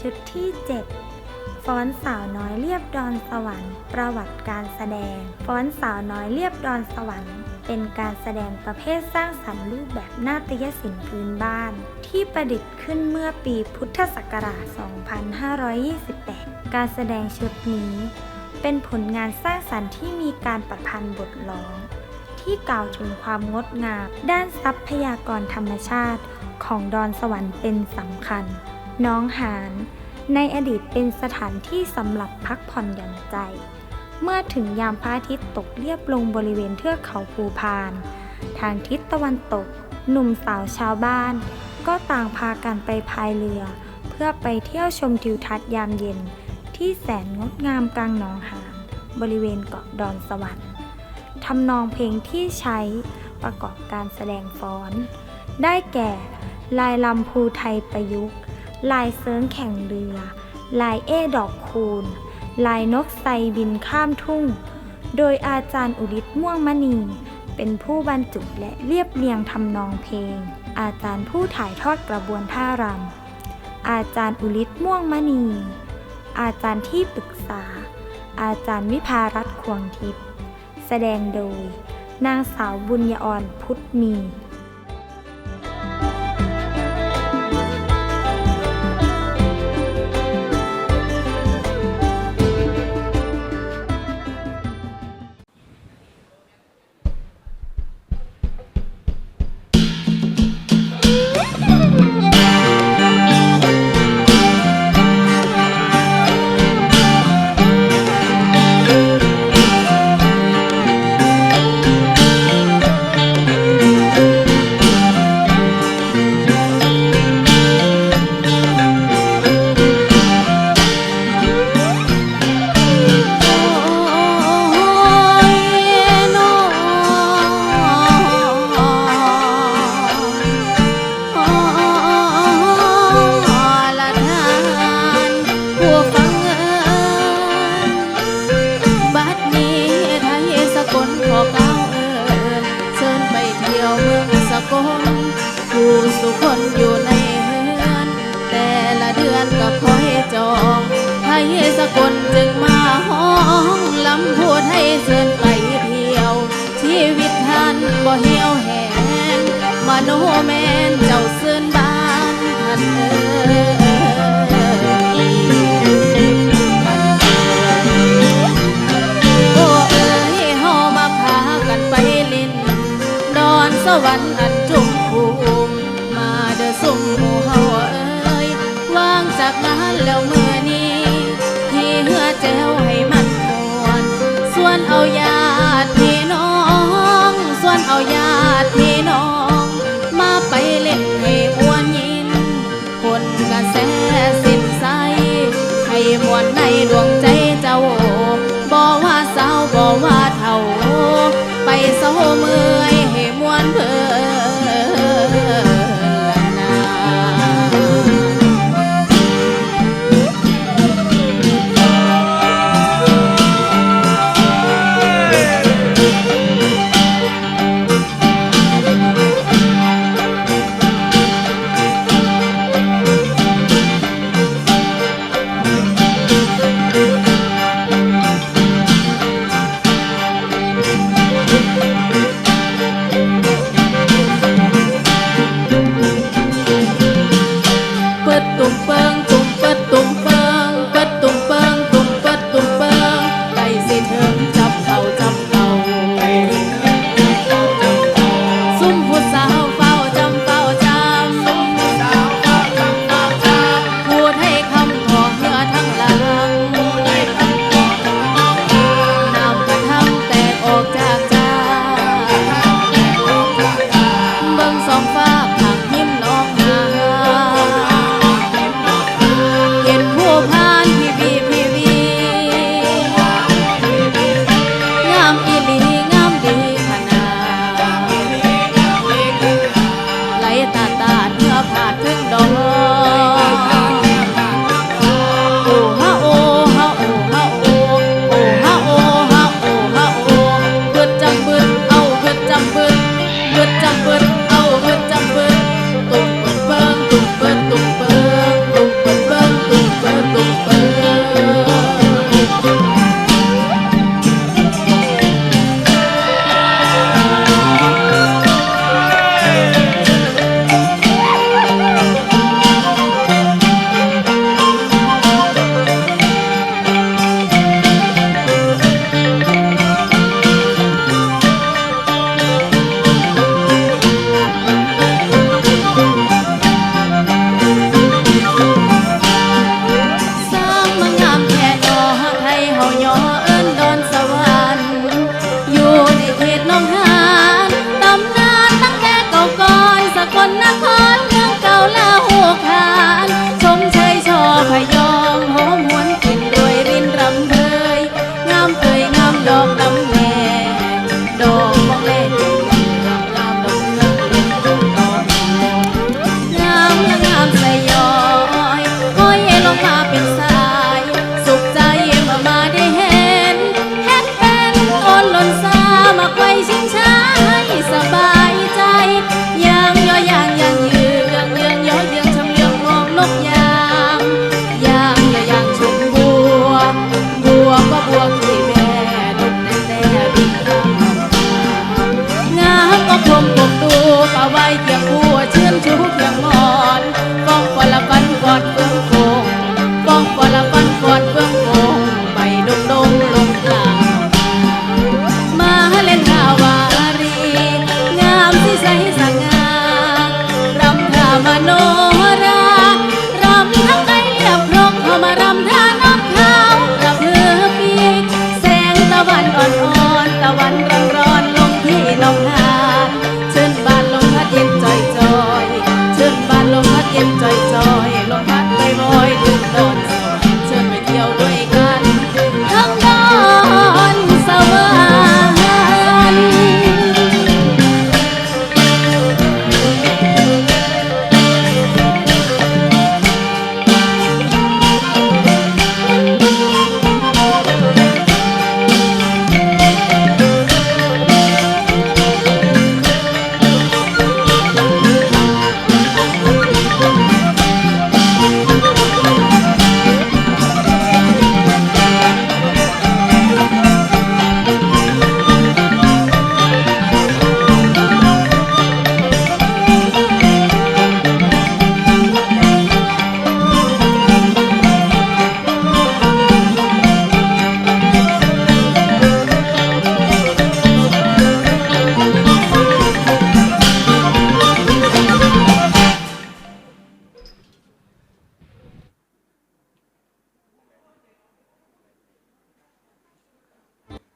ชุดที่ 7 ฟ้อนสาวน้อยเรียบดอนสวรรค์ ประวัติการแสดง ฟ้อนสาวน้อยเรียบดอนสวรรค์ เป็นการแสดงประเภทสร้างสรรค์รูปแบบนาฏยศิลป์พื้นบ้าน ที่ประดิษฐ์ขึ้นเมื่อปีพุทธศักราช 2528 การแสดงชุดนี้ เป็นผลงานสร้างสรรค์ที่มีการประพันธ์บทร้อง ที่กล่าวถึงความงดงามด้านทรัพยากรธรรมชาติของดอนสวรรค์เป็นสำคัญ น้องหาน ในอดีตเป็นสถานที่สำหรับพักผ่อนหย่อนใจ เมื่อถึงยามพระอาทิตย์ตกเรียบลงบริเวณเทือกเขาภูพาน ทางทิศตะวันตก หนุ่มสาวชาวบ้าน ก็ต่างพากันไปพายเรือ เพื่อไปเที่ยวชมทิวทัศน์ยามเย็น ที่แสนงดงามกลางหนองหานบริเวณเกาะดอนสวรรค์ทำนองเพลงที่ใช้ประกอบการแสดงฟ้อน ได้แก่ลายลำพูไทยประยุกต์ ลายเซิร์งแข่งเรือ ลายเอดอกคูณ ลายนกไซบินข้ามทุ่ง โดยอาจารย์อุดิตม่วงมณี เป็นผู้บรรจุและเรียบเรียงทำนองเพลง อาจารย์ผู้ถ่ายทอดกระบวนท่ารำ อาจารย์อุลิตม่วงมณี อาจารย์ที่ปรึกษา อาจารย์วิภารัตน์ควงทิพย์ แสดงโดย นางสาวบุญยออนพุทธมี ผู้สุคนอยู่ในเฮือน แต่ละเดือนก็คอยจองไทยสกลจึงมาห้องลำพูดให้เชิญไปเที่ยว ชีวิตท่านบ่เหี่ยวแห้งมโนแมนเจ้าเสื่นบ้านท่านเอ่ยโอ้เอ๋ยเฮามาพากันเอสวรรค์อันจุมภูมิ